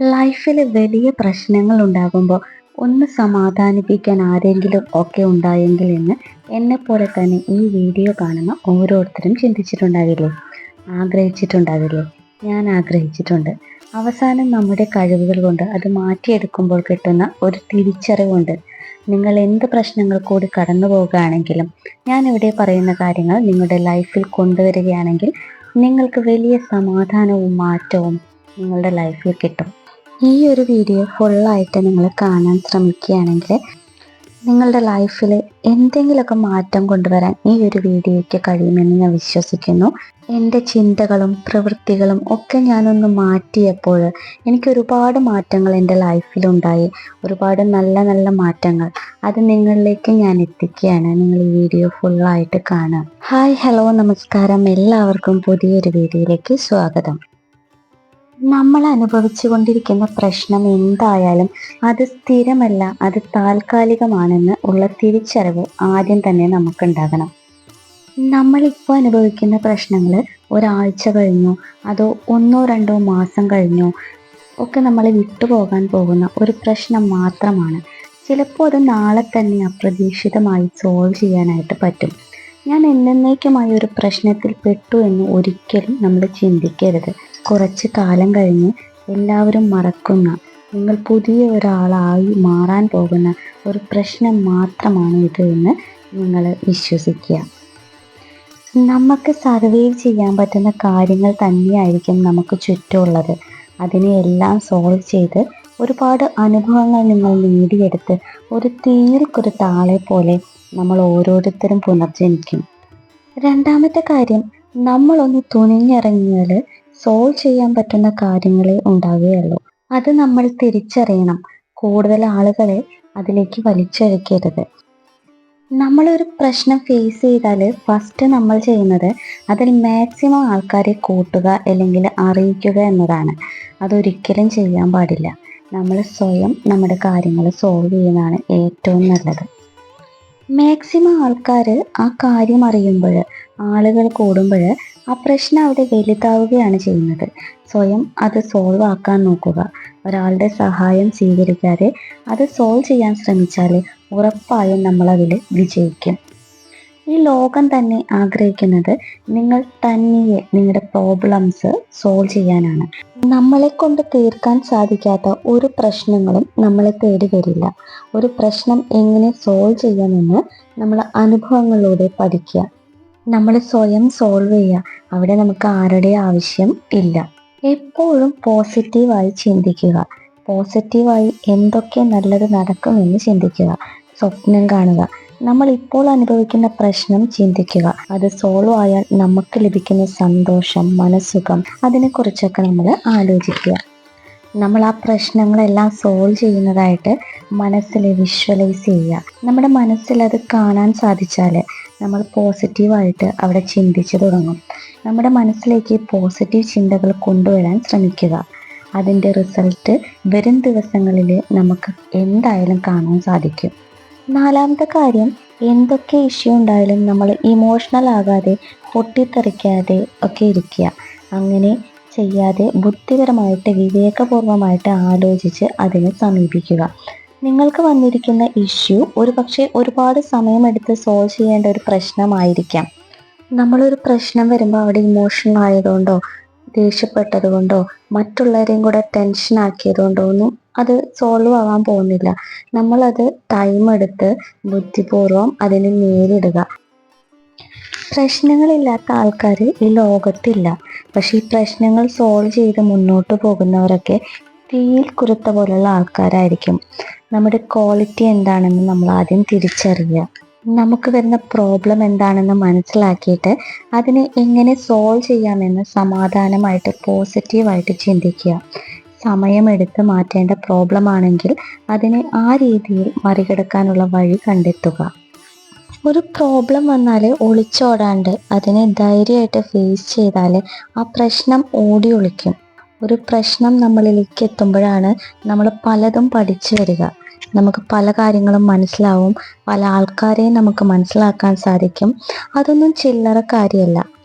ലൈഫിൽ വലിയ പ്രശ്നങ്ങൾ ഉണ്ടാകുമ്പോൾ ഒന്ന് സമാധാനിപ്പിക്കാൻ ആരെങ്കിലും ഒക്കെ ഉണ്ടായെങ്കിൽ എന്ന് എന്നെപ്പോലെ തന്നെ ഈ വീഡിയോ കാണുന്ന ഓരോരുത്തരും ചിന്തിച്ചിട്ടുണ്ടാകില്ലേ ആഗ്രഹിച്ചിട്ടുണ്ടാകില്ലേ ഞാൻ ആഗ്രഹിച്ചിട്ടുണ്ട്. അവസാനം നമ്മുടെ കഴിവുകൾ കൊണ്ട് അത് മാറ്റിയെടുക്കുമ്പോൾ കിട്ടുന്ന ഒരു തിരിച്ചറിവുണ്ട്. നിങ്ങൾ എന്ത് പ്രശ്നങ്ങൾ കൂടി കടന്നു പോകുകയാണെങ്കിലും ഞാൻ ഇവിടെ പറയുന്ന കാര്യങ്ങൾ നിങ്ങളുടെ ലൈഫിൽ കൊണ്ടുവരികയാണെങ്കിൽ നിങ്ങൾക്ക് വലിയ സമാധാനവും മാറ്റവും നിങ്ങളുടെ ലൈഫിൽ കിട്ടും. ഈ ഒരു വീഡിയോ ഫുള്ളായിട്ട് നിങ്ങൾ കാണാൻ ശ്രമിക്കുകയാണെങ്കിൽ നിങ്ങളുടെ ലൈഫിൽ എന്തെങ്കിലുമൊക്കെ മാറ്റം കൊണ്ടുവരാൻ ഈ ഒരു വീഡിയോയ്ക്ക് കഴിയുമെന്ന് ഞാൻ വിശ്വസിക്കുന്നു. എന്റെ ചിന്തകളും പ്രവൃത്തികളും ഒക്കെ ഞാനൊന്ന് മാറ്റിയപ്പോൾ എനിക്ക് ഒരുപാട് മാറ്റങ്ങൾ എന്റെ ലൈഫിലുണ്ടായി ഒരുപാട് നല്ല നല്ല മാറ്റങ്ങൾ. അത് നിങ്ങളിലേക്ക് ഞാൻ എത്തിക്കുകയാണ്. നിങ്ങൾ ഈ വീഡിയോ ഫുള്ളായിട്ട് കാണാം ഹായ് ഹലോ നമസ്കാരം. എല്ലാവർക്കും പുതിയൊരു വീഡിയോയിലേക്ക് സ്വാഗതം. നമ്മൾ അനുഭവിച്ചു കൊണ്ടിരിക്കുന്ന പ്രശ്നം എന്തായാലും അത് സ്ഥിരമല്ല അത് താൽക്കാലികമാണെന്ന് ഉള്ള തിരിച്ചറിവ് ആദ്യം തന്നെ നമുക്കുണ്ടാകണം. നമ്മളിപ്പോൾ അനുഭവിക്കുന്ന പ്രശ്നങ്ങൾ ഒരാഴ്ച കഴിഞ്ഞോ അതോ ഒന്നോ രണ്ടോ മാസം കഴിഞ്ഞോ ഒക്കെ നമ്മൾ വിട്ടുപോകാൻ പോകുന്ന ഒരു പ്രശ്നം മാത്രമാണ്. ചിലപ്പോൾ അത് നാളെ തന്നെ അപ്രതീക്ഷിതമായി സോൾവ് ചെയ്യാനായിട്ട് പറ്റും. ഞാൻ എന്നേക്കുമായി ഒരു പ്രശ്നത്തിൽ പെട്ടു എന്ന് ഒരിക്കലും നമ്മൾ ചിന്തിക്കരുത്. കുറച്ച് കാലം കഴിഞ്ഞ് എല്ലാവരും മറക്കുന്ന നിങ്ങൾ പുതിയ ഒരാളായി മാറാൻ പോകുന്ന ഒരു പ്രശ്നം മാത്രമാണ് ഇത് എന്ന് നിങ്ങൾ വിശ്വസിക്കുക. നമുക്ക് സർവൈവ് ചെയ്യാൻ പറ്റുന്ന കാര്യങ്ങൾ തന്നെയായിരിക്കും നമുക്ക് ചുറ്റുമുള്ളത്. അതിനെയെല്ലാം സോൾവ് ചെയ്ത് ഒരുപാട് അനുഭവങ്ങൾ നിങ്ങൾ നേടിയെടുത്ത് ഒരു തീർക്കൊരു താളെ പോലെ നമ്മൾ ഓരോരുത്തരും പുനർജനിക്കും. രണ്ടാമത്തെ കാര്യം നമ്മളൊന്ന് തുനിഞ്ഞിറങ്ങിയാൽ സോൾവ് ചെയ്യാൻ പറ്റുന്ന കാര്യങ്ങളെ ഉണ്ടാവുകയുള്ളൂ. അത് നമ്മൾ തിരിച്ചറിയണം. കൂടുതൽ ആളുകളെ അതിലേക്ക് വലിച്ചഴിക്കരുത്. നമ്മളൊരു പ്രശ്നം ഫേസ് ചെയ്താൽ ഫസ്റ്റ് നമ്മൾ ചെയ്യുന്നത് അതിൽ മാക്സിമം ആൾക്കാരെ കൂട്ടുക അല്ലെങ്കിൽ അറിയിക്കുക എന്നതാണ്. അതൊരിക്കലും ചെയ്യാൻ പാടില്ല. നമ്മൾ സ്വയം നമ്മുടെ കാര്യങ്ങൾ സോൾവ് ചെയ്യുന്നതാണ് ഏറ്റവും നല്ലത്. മാക്സിമം ആൾക്കാർ ആ കാര്യം അറിയുമ്പോൾ ആളുകൾ കൂടുമ്പോൾ ആ പ്രശ്നം അവിടെ വലുതാവുകയാണ് ചെയ്യുന്നത്. സ്വയം അത് സോൾവ് ആക്കാൻ നോക്കുക. ഒരാളുടെ സഹായം സ്വീകരിക്കാതെ അത് സോൾവ് ചെയ്യാൻ ശ്രമിച്ചാൽ ഉറപ്പായും നമ്മളതിൽ വിജയിക്കും. ഈ ലോകം തന്നെ ആഗ്രഹിക്കുന്നത് നിങ്ങൾ തന്നെയെ നിങ്ങളുടെ പ്രോബ്ലംസ് സോൾവ് ചെയ്യാനാണ്. നമ്മളെ കൊണ്ട് തീർക്കാൻ സാധിക്കാത്ത ഒരു പ്രശ്നങ്ങളും നമ്മളെ തേടി വരില്ല. ഒരു പ്രശ്നം എങ്ങനെ സോൾവ് ചെയ്യാമെന്ന് നമ്മൾ അനുഭവങ്ങളിലൂടെ പഠിക്കുക. നമ്മൾ സ്വയം സോൾവ് ചെയ്യുക. അവിടെ നമുക്ക് ആരുടെ ആവശ്യം ഇല്ല. എപ്പോഴും പോസിറ്റീവായി ചിന്തിക്കുക. പോസിറ്റീവായി എന്തൊക്കെ നല്ലത് നടക്കുമെന്ന് ചിന്തിക്കുക. സ്വപ്നം കാണുക. നമ്മൾ ഇപ്പോൾ അനുഭവിക്കുന്ന പ്രശ്നം ചിന്തിക്കുക. അത് സോൾവ് ആയാൽ നമുക്ക് ലഭിക്കുന്ന സന്തോഷം മനസ്സുഖം അതിനെക്കുറിച്ചൊക്കെ നമ്മൾ ആലോചിക്കുക. നമ്മൾ ആ പ്രശ്നങ്ങളെല്ലാം സോൾവ് ചെയ്യുന്നതായിട്ട് മനസ്സിൽ വിഷ്വലൈസ് ചെയ്യുക. നമ്മുടെ മനസ്സിൽ അത് കാണാൻ സാധിച്ചാൽ നമ്മൾ പോസിറ്റീവായിട്ട് അവിടെ ചിന്തിച്ചു തുടങ്ങും. നമ്മുടെ മനസ്സിലേക്ക് പോസിറ്റീവ് ചിന്തകൾ കൊണ്ടുവരാൻ ശ്രമിക്കുക. അതിന്റെ റിസൾട്ട് വരും ദിവസങ്ങളിൽ നമുക്ക് എന്തായാലും കാണാൻ സാധിക്കും. നാലാമത്തെ കാര്യം എന്തൊക്കെ ഇഷ്യൂ ഉണ്ടായാലും നമ്മൾ ഇമോഷണൽ ആകാതെ പൊട്ടിത്തെറിക്കാതെ ഒക്കെ ഇരിക്കുക. അങ്ങനെ ചെയ്യാതെ ബുദ്ധിപരമായിട്ട് വിവേകപൂർവമായിട്ട് ആലോചിച്ച് അതിനെ സമീപിക്കുക. നിങ്ങൾക്ക് വന്നിരിക്കുന്ന ഇഷ്യൂ ഒരു പക്ഷേ ഒരുപാട് സമയമെടുത്ത് സോൾവ് ചെയ്യേണ്ട ഒരു പ്രശ്നമായിരിക്കാം. നമ്മളൊരു പ്രശ്നം വരുമ്പോൾ അവിടെ ഇമോഷണൽ ആയതുകൊണ്ടോ ദേഷ്യപ്പെട്ടതുകൊണ്ടോ മറ്റുള്ളവരെയും കൂടെ ടെൻഷൻ ആക്കിയതുകൊണ്ടോ ഒന്നും അത് സോൾവ് ആവാൻ പോകുന്നില്ല. നമ്മളത് ടൈം എടുത്ത് ബുദ്ധിപൂർവം അതിനെ നേരിടുക. പ്രശ്നങ്ങളില്ലാത്ത ആൾക്കാർ ഈ ലോകത്തില്ല. പക്ഷെ ഈ പ്രശ്നങ്ങൾ സോൾവ് ചെയ്ത് മുന്നോട്ട് പോകുന്നവരൊക്കെ തീയിൽ കുരുത്ത പോലുള്ള ആൾക്കാരായിരിക്കും. നമ്മുടെ ക്വാളിറ്റി എന്താണെന്ന് നമ്മൾ ആദ്യം തിരിച്ചറിയുക. നമുക്ക് വരുന്ന പ്രോബ്ലം എന്താണെന്ന് മനസ്സിലാക്കിയിട്ട് അതിനെ എങ്ങനെ സോൾവ് ചെയ്യാമെന്ന് സമാധാനമായിട്ട് പോസിറ്റീവായിട്ട് ചിന്തിക്കുക. സമയമെടുത്ത് മാറ്റേണ്ട പ്രോബ്ലം ആണെങ്കിൽ അതിനെ ആ രീതിയിൽ മറികടക്കാനുള്ള വഴി കണ്ടെത്തുക. ഒരു പ്രോബ്ലം വന്നാൽ ഒളിച്ചോടാണ്ട് അതിനെ ധൈര്യമായിട്ട് ഫേസ് ചെയ്താൽ ആ പ്രശ്നം ഓടി ഒളിക്കും. ഒരു പ്രശ്നം നമ്മളിലേക്ക് എത്തുമ്പോഴാണ് നമ്മൾ പലതും പഠിച്ചു വരിക. നമുക്ക് പല കാര്യങ്ങളും മനസ്സിലാവും. പല ആൾക്കാരെയും നമുക്ക് മനസ്സിലാക്കാൻ സാധിക്കും. അതൊന്നും ചില്ലറ കാര്യമല്ല.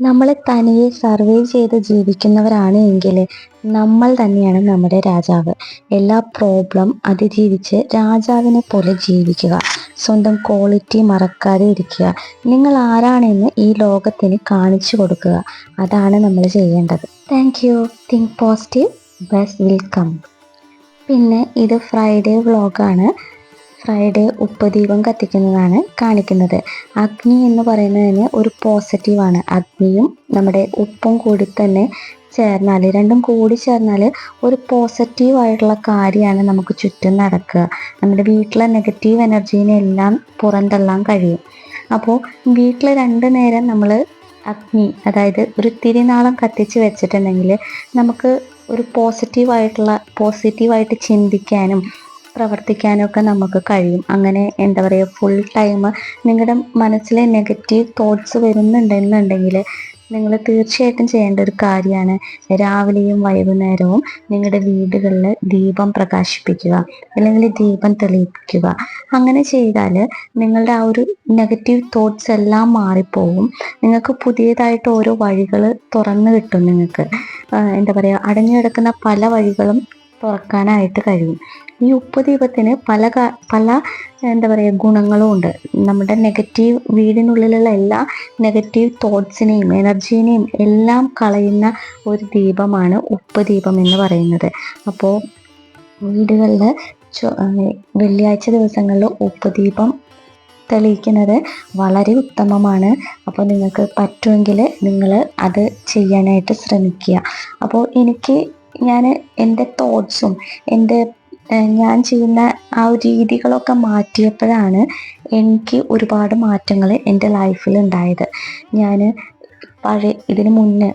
നമ്മൾ തനിയെ സർവൈവ് ചെയ്ത് ജീവിക്കുന്നവരാണ് എങ്കിൽ നമ്മൾ തന്നെയാണ് നമ്മുടെ രാജാവ്. എല്ലാ പ്രോബ്ലം അതിജീവിച്ച് രാജാവിനെ പോലെ ജീവിക്കുക. സ്വന്തം ക്വാളിറ്റി മറക്കാതെ ഇരിക്കുക. നിങ്ങൾ ആരാണെന്ന് ഈ ലോകത്തിന് കാണിച്ചു കൊടുക്കുക. അതാണ് നമ്മൾ ചെയ്യേണ്ടത്. Thank you think positive best will come പിന്നെ ഇത് ഫ്രൈഡേ വ്ളോഗാണ് ഫ്രൈഡേ ഉപ്പദീപം കത്തിക്കുന്നതാണ് കാണിക്കുന്നത്. അഗ്നി എന്ന് പറയുന്നതിന് ഒരു പോസിറ്റീവാണ് അഗ്നിയും നമ്മുടെ ഉപ്പും കൂടി തന്നെ ചേർന്നാൽ രണ്ടും കൂടി ചേർന്നാൽ ഒരു പോസിറ്റീവായിട്ടുള്ള കാര്യമാണ് നമുക്ക് ചുറ്റും നടക്കുക. നമ്മുടെ വീട്ടിലെ നെഗറ്റീവ് എനർജീനെ എല്ലാം പുറന്തള്ളാൻ കഴിയും. അപ്പോൾ വീട്ടിൽ രണ്ട് നേരം നമ്മൾ അഗ്നി അതായത് ഒരു തിരിനാളം കത്തിച്ച് വെച്ചിട്ടുണ്ടെങ്കിൽ നമുക്ക് ഒരു പോസിറ്റീവായിട്ടുള്ള പോസിറ്റീവായിട്ട് ചിന്തിക്കാനും പ്രവർത്തിക്കാനൊക്കെ നമുക്ക് കഴിയും. അങ്ങനെ എന്താ പറയുക ഫുൾ ടൈം നിങ്ങളുടെ മനസ്സിലെ നെഗറ്റീവ് തോട്ട്സ് വരുന്നുണ്ടെന്നുണ്ടെങ്കിൽ നിങ്ങൾ തീർച്ചയായിട്ടും ചെയ്യേണ്ട ഒരു കാര്യമാണ് രാവിലെയും വൈകുന്നേരവും നിങ്ങളുടെ വീടുകളിൽ ദീപം പ്രകാശിപ്പിക്കുക അല്ലെങ്കിൽ ദീപം തെളിയിക്കുക. അങ്ങനെ ചെയ്താൽ നിങ്ങളുടെ ആ ഒരു നെഗറ്റീവ് തോട്ട്സ് എല്ലാം മാറിപ്പോവും. നിങ്ങൾക്ക് പുതിയതായിട്ട് ഓരോ വഴികൾ തുറന്നു കിട്ടും നിങ്ങൾക്ക്. എന്താ പറയുക അടഞ്ഞു കിടക്കുന്ന പല വഴികളും തുറക്കാനായിട്ട് കഴിയും. ഈ ഉപ്പ് ദീപത്തിന് പല പല എന്താ പറയുക ഗുണങ്ങളും ഉണ്ട്. നമ്മുടെ നെഗറ്റീവ് വീടിനുള്ളിലുള്ള എല്ലാ നെഗറ്റീവ് തോട്ട്സിനെയും എനർജീനെയും എല്ലാം കളയുന്ന ഒരു ദീപമാണ് ഉപ്പ് ദീപം എന്ന് പറയുന്നത്. അപ്പോൾ വീടുകളിൽ വെള്ളിയാഴ്ച ദിവസങ്ങളിൽ ഉപ്പ് ദീപം തെളിയിക്കുന്നത് വളരെ ഉത്തമമാണ്. അപ്പോൾ നിങ്ങൾക്ക് പറ്റുമെങ്കിൽ നിങ്ങൾ അത് ചെയ്യാനായിട്ട് ശ്രമിക്കുക. അപ്പോൾ എനിക്ക് ഞാൻ എന്റെ തോട്ട്സും എന്റെ ഞാൻ ചെയ്യുന്ന ആ ഒരു രീതികളൊക്കെ മാറ്റിയപ്പോഴാണ് എനിക്ക് ഒരുപാട് മാറ്റങ്ങൾ എന്റെ ലൈഫിൽ ഉണ്ടായത്. ഞാൻ പഴയ ഇതിനു മുന്നേ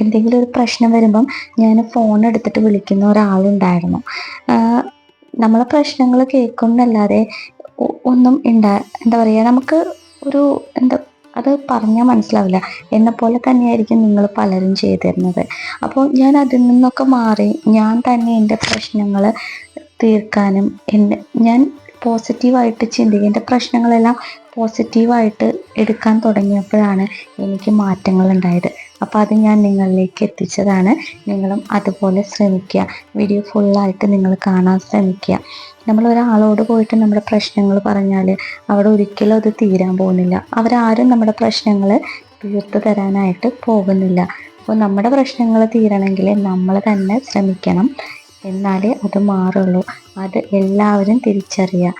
എന്തെങ്കിലും ഒരു പ്രശ്നം വരുമ്പം ഞാൻ ഫോൺ എടുത്തിട്ട് വിളിക്കുന്ന ഒരാളുണ്ടായിരുന്നു. നമ്മളെ പ്രശ്നങ്ങൾ കേൾക്കുന്നല്ലാതെ ഒന്നും ഉണ്ടാ എന്താ പറയുക നമുക്ക് ഒരു എന്താ അത് പറഞ്ഞാൽ മനസ്സിലാവില്ല. എന്നെ പോലെ തന്നെയായിരിക്കും നിങ്ങൾ പലരും ചെയ്തിരുന്നത്. അപ്പോൾ ഞാൻ അതിൽ നിന്നൊക്കെ മാറി ഞാൻ തന്നെ എന്റെ പ്രശ്നങ്ങൾ തീർക്കാനും എന്നെ ഞാൻ പോസിറ്റീവായിട്ട് ചിന്തിക്കുക എന്റെ പ്രശ്നങ്ങളെല്ലാം പോസിറ്റീവായിട്ട് എടുക്കാൻ തുടങ്ങിയപ്പോഴാണ് എനിക്ക് മാറ്റങ്ങൾ ഉണ്ടായത് അപ്പോൾ അത് ഞാൻ നിങ്ങളിലേക്ക് എത്തിച്ചതാണ്. നിങ്ങളും അതുപോലെ ശ്രമിക്കുക. വീഡിയോ ഫുള്ളായിട്ട് നിങ്ങൾ കാണാൻ ശ്രമിക്കുക. നമ്മൾ ഒരാളോട് പോയിട്ട് നമ്മുടെ പ്രശ്നങ്ങൾ പറഞ്ഞാൽ അവിടെ ഒരിക്കലും അത് തീരാൻ പോകുന്നില്ല. അവരാരും നമ്മുടെ പ്രശ്നങ്ങൾ തീർത്തു തരാനായിട്ട് പോകുന്നില്ല. അപ്പോൾ നമ്മുടെ പ്രശ്നങ്ങൾ തീരണമെങ്കിൽ നമ്മൾ തന്നെ ശ്രമിക്കണം. എന്നാലേ അത് മാറുള്ളൂ. അത് എല്ലാവരും തിരിച്ചറിയുക